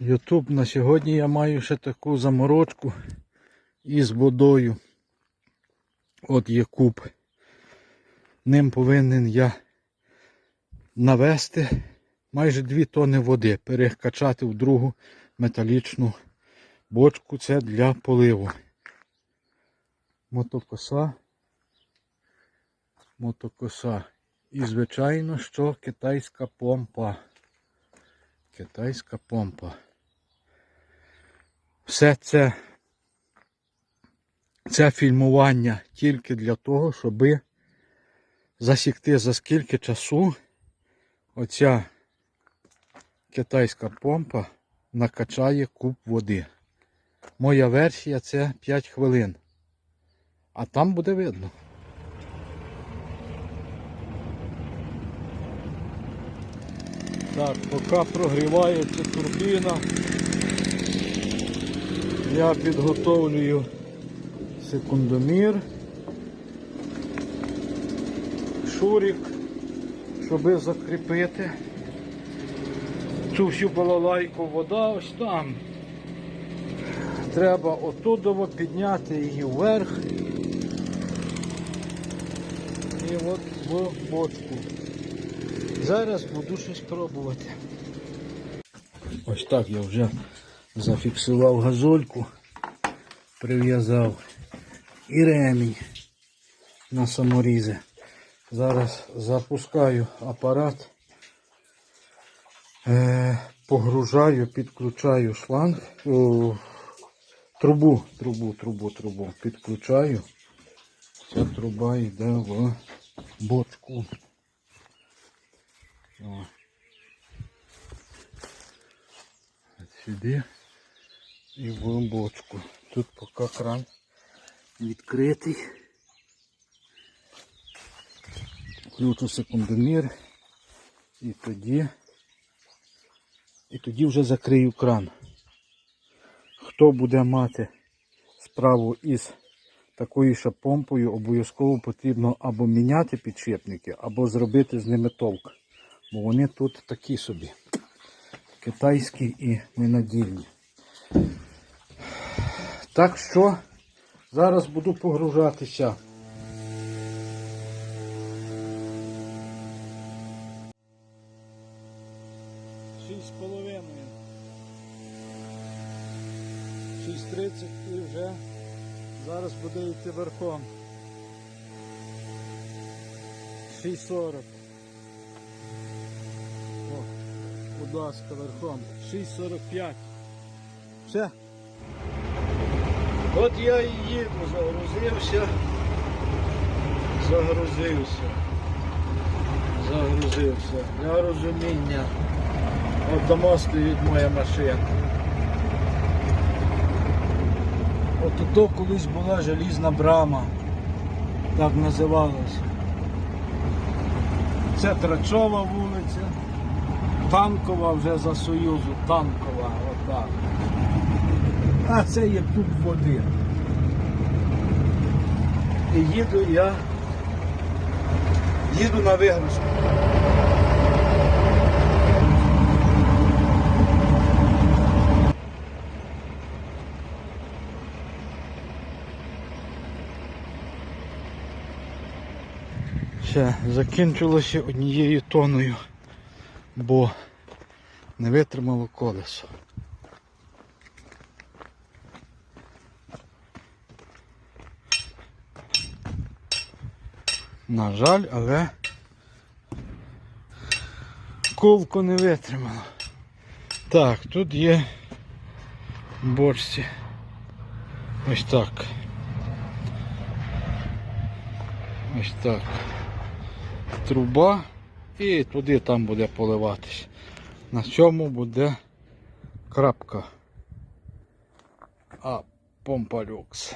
Ютуб на сьогодні я маю ще таку заморочку із водою. От є куб. Ним повинен я навести майже 2 тони води, перекачати в другу металічну бочку. Це для поливу. Мотокоса. Мотокоса. І, звичайно, що китайська помпа. Китайська помпа. Все це, це фільмування тільки для того, щоб засікти за скільки часу оця китайська помпа накачає куб води. Моя версія це 5 хвилин. А там буде видно. Так, поки прогрівається турбіна, я підготовлюю секундомір, шурик, щоб закріпити цю всю балалайку вода ось там. Треба отудово підняти її вверх і от в бочку. Зараз буду щось пробувати. Ось так я вже зафіксував газольку, прив'язав і ремінь на саморізи. Зараз запускаю апарат, е, погружаю, підключаю шланг, трубу, трубу, трубу, трубу, підключаю. Ця труба йде в бочку. О. Сюди і в бочку. Тут поки кран відкритий. Включу секундомір і тоді і тоді вже закрию кран. Хто буде мати справу із такою ще помпою, обов'язково потрібно або міняти підшипники, або зробити з ними толк. Бо вони тут такі собі. Китайські і ненадільні. Так що зараз буду погружатися. Шість з половиною. 6.30 і вже зараз буде йти верхом. 6.40. О, будь ласка, верхом. 6.45. Все. От я і їду, загрузився. Загрузився. Загрузився. Для розуміння. От дома стоїть моя машина. От тут колись була желізна брама. Так називалася. Це Трачова вулиця. Танкова вже за Союзу, танкова, отак. А це є куб води. І їду я, їду на вигрузку. Ще закінчилося однією тоною, бо не витримало колесо. На жаль, але ковко не витримало. Так, тут є в бочці. Ось так. Ось так. Труба і туди там буде поливатись. На цьому буде крапка. А помпа люкс.